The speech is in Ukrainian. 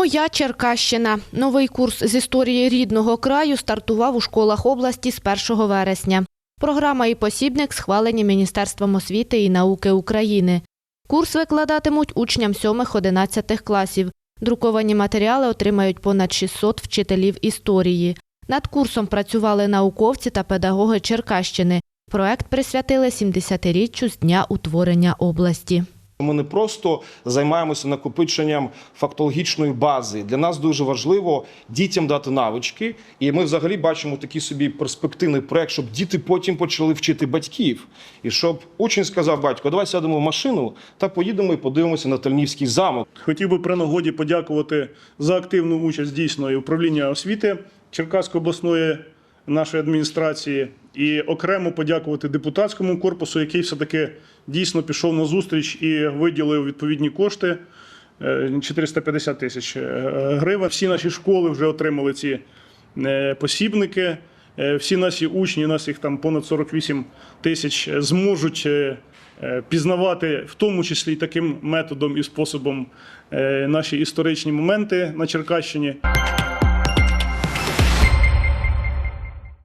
Моя Черкащина. Новий курс з історії рідного краю стартував у школах області з 1 вересня. Програма і посібник схвалені Міністерством освіти і науки України. Курс викладатимуть учням 7-11 класів. Друковані матеріали отримають понад 600 вчителів історії. Над курсом працювали науковці та педагоги Черкащини. Проект присвятили 70-річчю з дня утворення області. Ми не просто займаємося накопиченням фактологічної бази. Для нас дуже важливо дітям дати навички, і ми взагалі бачимо такий собі перспективний проект, щоб діти потім почали вчити батьків. І щоб учень сказав батько, давай сядемо в машину та поїдемо і подивимося на Тальнівський замок. Хотів би при нагоді подякувати за активну участь дійсно і управління освіти Черкаської обласної нашої адміністрації, і окремо подякувати депутатському корпусу, який все-таки дійсно пішов на зустріч і виділив відповідні кошти. е, 450 тисяч е, гривень. Всі наші школи вже отримали ці е, посібники. Е, Всі наші учні, нас їх там понад 48 тисяч, е, зможуть е, е, пізнавати, в тому числі таким методом і способом е, наші історичні моменти на Черкащині.